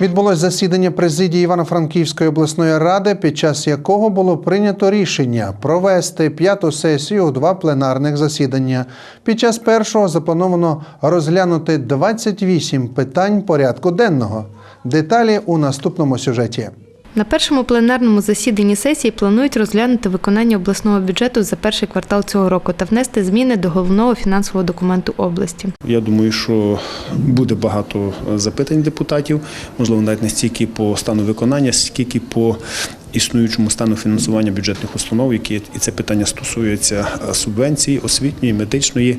Відбулось засідання президії Івано-Франківської обласної ради, під час якого було прийнято рішення провести п'яту сесію у два пленарних засідання. Під час першого заплановано розглянути 28 питань порядку денного. Деталі у наступному сюжеті. На першому пленарному засіданні сесії планують розглянути виконання обласного бюджету за перший квартал цього року та внести зміни до головного фінансового документу області. Я думаю, що буде багато запитань депутатів, можливо, навіть не стільки по стану виконання, скільки по існуючому стану фінансування бюджетних установ, які і це питання стосується е, субвенції, освітньої, медичної,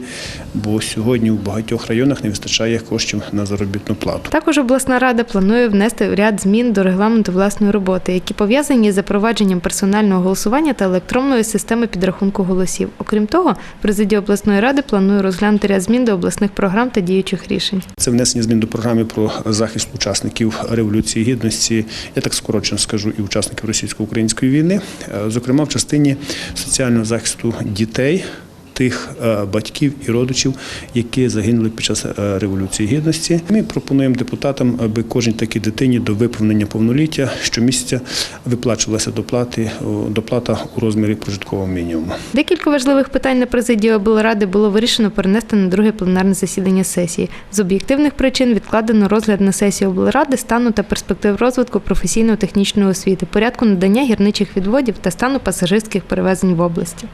бо сьогодні в багатьох районах не вистачає коштів на заробітну плату. Також обласна рада планує внести ряд змін до регламенту власної роботи, які пов'язані з запровадженням персонального голосування та електронної системи підрахунку голосів. Окрім того, президія обласної ради планує розглянути ряд змін до обласних програм та діючих рішень. Це внесення змін до програми про захист учасників революції гідності. Я так скорочено скажу, і учасників російсько-української війни, Е, зокрема в частині соціального захисту дітей. Тих е, батьків і родичів, які загинули під час е, революції гідності, ми пропонуємо депутатам, аби кожній такій дитині до виповнення повноліття щомісяця виплачувалася доплати доплата у розмірі прожиткового мінімуму. Декілька важливих питань на президії облради було вирішено перенести на друге пленарне засідання сесії. З об'єктивних причин відкладено розгляд на сесії облради стану та перспектив розвитку професійно-технічної освіти, порядку надання гірничих відводів та стану пасажирських перевезень в області.